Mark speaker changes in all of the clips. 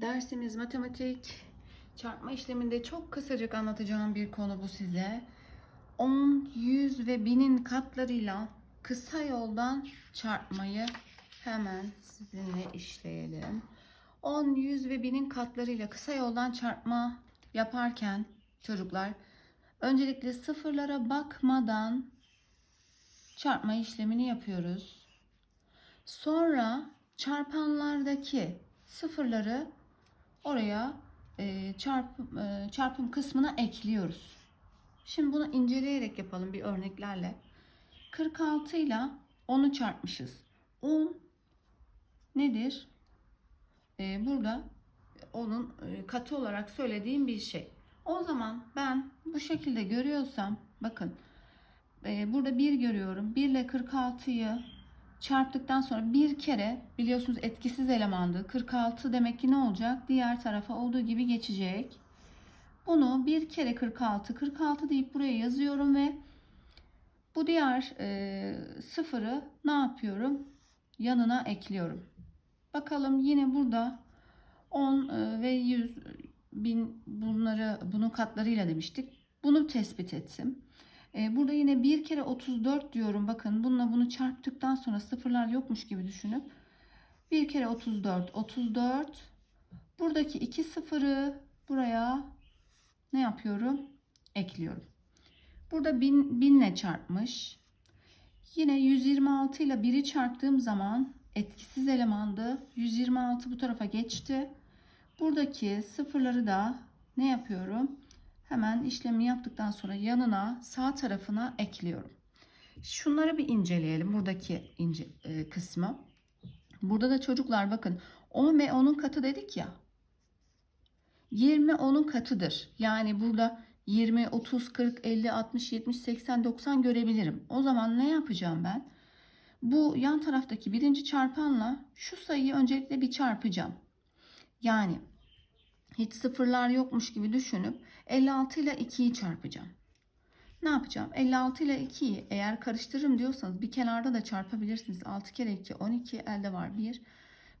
Speaker 1: Dersimiz matematik. Çarpma işleminde çok kısacık anlatacağım bir konu bu size. 10, 100 ve 1000'in katlarıyla kısa yoldan çarpmayı hemen sizinle işleyelim. 10, 100 ve 1000'in katlarıyla kısa yoldan çarpma yaparken çocuklar öncelikle sıfırlara bakmadan çarpma işlemini yapıyoruz. Sonra çarpanlardaki sıfırları oraya e, çarpım, e, çarpım kısmına ekliyoruz. Şimdi bunu inceleyerek yapalım bir örneklerle. 46 ile 10'u çarpmışız. 10 nedir? E, burada onun e, katı olarak söylediğim bir şey. O zaman ben bu şekilde görüyorsam bakın e, burada 1 görüyorum. 1 ile 46'yı çarptıktan sonra bir kere biliyorsunuz etkisiz elemandı. 46 demek ki ne olacak? Diğer tarafa olduğu gibi geçecek. Bunu bir kere 46, 46 deyip buraya yazıyorum ve bu diğer e, sıfırı ne yapıyorum? Yanına ekliyorum. Bakalım yine burada 10 e, ve 100 bin bunları bunun katlarıyla demiştik. Bunu tespit ettim. E, burada yine bir kere 34 diyorum. Bakın bununla bunu çarptıktan sonra sıfırlar yokmuş gibi düşünüp bir kere 34 34 buradaki iki sıfırı buraya ne yapıyorum? Ekliyorum. Burada 1000 binle çarpmış. Yine 126 ile 1'i çarptığım zaman etkisiz elemandı. 126 bu tarafa geçti. Buradaki sıfırları da ne yapıyorum? Hemen işlemi yaptıktan sonra yanına sağ tarafına ekliyorum. Şunları bir inceleyelim buradaki ince e, kısmı. Burada da çocuklar bakın 10 ve 10'un katı dedik ya. 20 10'un katıdır. Yani burada 20, 30, 40, 50, 60, 70, 80, 90 görebilirim. O zaman ne yapacağım ben? Bu yan taraftaki birinci çarpanla şu sayıyı öncelikle bir çarpacağım. Yani hiç sıfırlar yokmuş gibi düşünüp 56 ile 2'yi çarpacağım. Ne yapacağım? 56 ile 2'yi eğer karıştırırım diyorsanız bir kenarda da çarpabilirsiniz. 6 kere 2 12 elde var 1.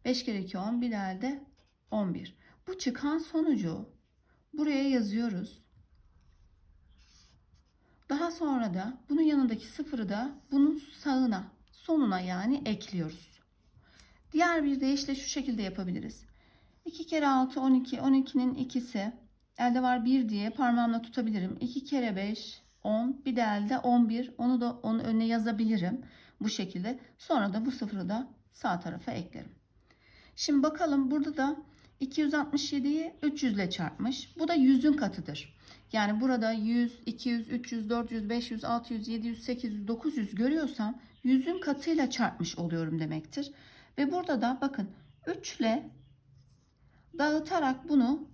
Speaker 1: 5 kere 2 10 bir de elde 11. Bu çıkan sonucu buraya yazıyoruz. Daha sonra da bunun yanındaki sıfırı da bunun sağına, sonuna yani ekliyoruz. Diğer bir deyişle şu şekilde yapabiliriz. 2 kere 6 12. 12'nin ikisi. Elde var 1 diye parmağımla tutabilirim. 2 kere 5 10. Bir de elde 11. Onu da onun önüne yazabilirim. Bu şekilde. Sonra da bu sıfırı da sağ tarafa eklerim. Şimdi bakalım burada da 267'yi 300 ile çarpmış. Bu da 100'ün katıdır. Yani burada 100, 200, 300, 400, 500, 600, 700, 800, 900 görüyorsam 100'ün katıyla çarpmış oluyorum demektir. Ve burada da bakın 3 ile dağıtarak bunu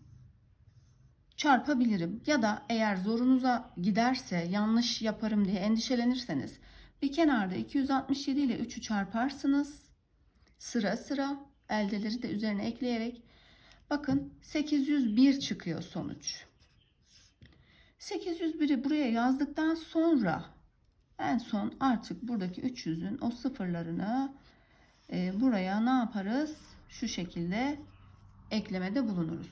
Speaker 1: çarpabilirim. Ya da eğer zorunuza giderse yanlış yaparım diye endişelenirseniz bir kenarda 267 ile 3'ü çarparsınız. Sıra sıra eldeleri de üzerine ekleyerek bakın 801 çıkıyor sonuç. 801'i buraya yazdıktan sonra en son artık buradaki 300'ün o sıfırlarını e, buraya ne yaparız? Şu şekilde eklemede bulunuruz.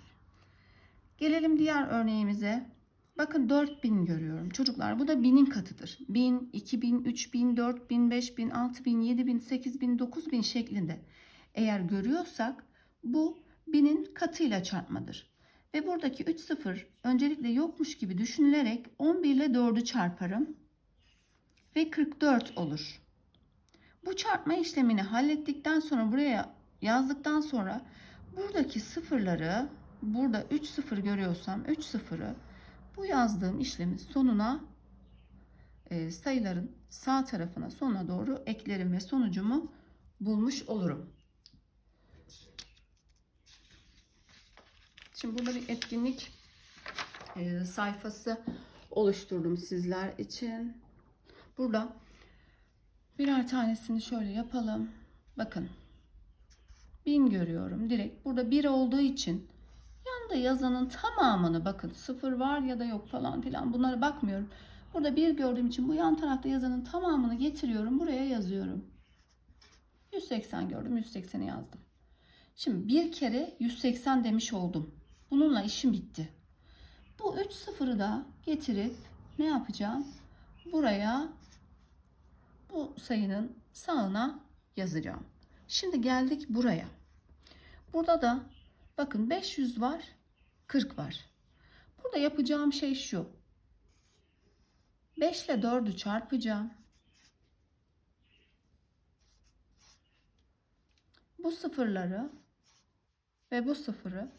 Speaker 1: Gelelim diğer örneğimize. Bakın 4000 görüyorum. Çocuklar bu da 1000'in katıdır. 1000, 2000, 3000, 4000, 5000, 6000, 7000, 8000, 9000 şeklinde. Eğer görüyorsak bu 1000'in katıyla çarpmadır. Ve buradaki 3 sıfır öncelikle yokmuş gibi düşünülerek 11 ile 4'ü çarparım. Ve 44 olur. Bu çarpma işlemini hallettikten sonra buraya yazdıktan sonra buradaki sıfırları burada 3 sıfır görüyorsam 3 sıfırı bu yazdığım işlemin sonuna e, sayıların sağ tarafına sonuna doğru eklerim ve sonucumu bulmuş olurum. Şimdi burada bir etkinlik e, sayfası oluşturdum sizler için. Burada birer tanesini şöyle yapalım. Bakın. Bin görüyorum direkt. Burada bir olduğu için yanında yazanın tamamını bakın sıfır var ya da yok falan filan bunlara bakmıyorum. Burada bir gördüğüm için bu yan tarafta yazanın tamamını getiriyorum. Buraya yazıyorum. 180 gördüm. 180'i yazdım. Şimdi bir kere 180 demiş oldum. Bununla işim bitti. Bu 3 sıfırı da getirip ne yapacağım? Buraya bu sayının sağına yazacağım. Şimdi geldik buraya. Burada da bakın 500 var, 40 var. Burada yapacağım şey şu. 5 ile 4'ü çarpacağım. Bu sıfırları ve bu sıfırı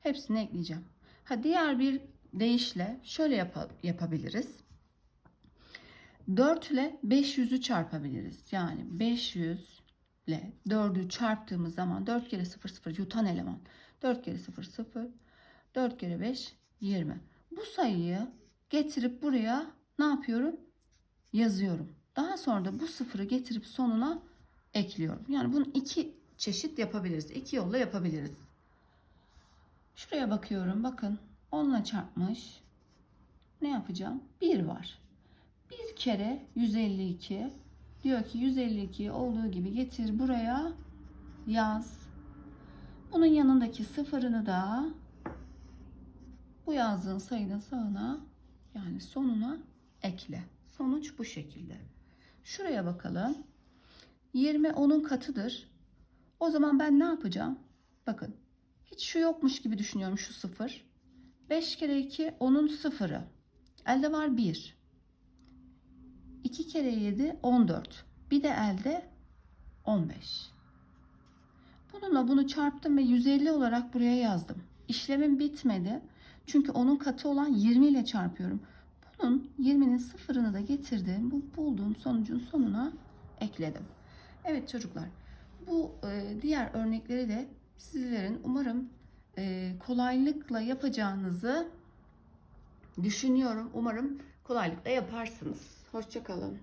Speaker 1: hepsini ekleyeceğim. Ha diğer bir deyişle şöyle yapa- yapabiliriz. 4 ile 500'ü çarpabiliriz. Yani 500 ile 4'ü çarptığımız zaman 4 kere 0 0 yutan eleman. 4 kere 0 0 4 kere 5 20. Bu sayıyı getirip buraya ne yapıyorum? Yazıyorum. Daha sonra da bu sıfırı getirip sonuna ekliyorum. Yani bunu iki çeşit yapabiliriz. İki yolla yapabiliriz. Şuraya bakıyorum. Bakın 10 ile çarpmış. Ne yapacağım? 1 var. Bir kere 152 diyor ki 152 olduğu gibi getir buraya yaz. Bunun yanındaki sıfırını da bu yazdığın sayının sağına yani sonuna ekle. Sonuç bu şekilde. Şuraya bakalım. 20 onun katıdır. O zaman ben ne yapacağım? Bakın. Hiç şu yokmuş gibi düşünüyorum şu sıfır. 5 kere 2 onun sıfırı. Elde var 1. 2 kere 7 14. Bir de elde 15. Bununla bunu çarptım ve 150 olarak buraya yazdım. İşlemim bitmedi. Çünkü onun katı olan 20 ile çarpıyorum. Bunun 20'nin sıfırını da getirdim. Bu bulduğum sonucun sonuna ekledim. Evet çocuklar. Bu e, diğer örnekleri de sizlerin umarım e, kolaylıkla yapacağınızı düşünüyorum. Umarım kolaylıkla yaparsınız. Hoşçakalın.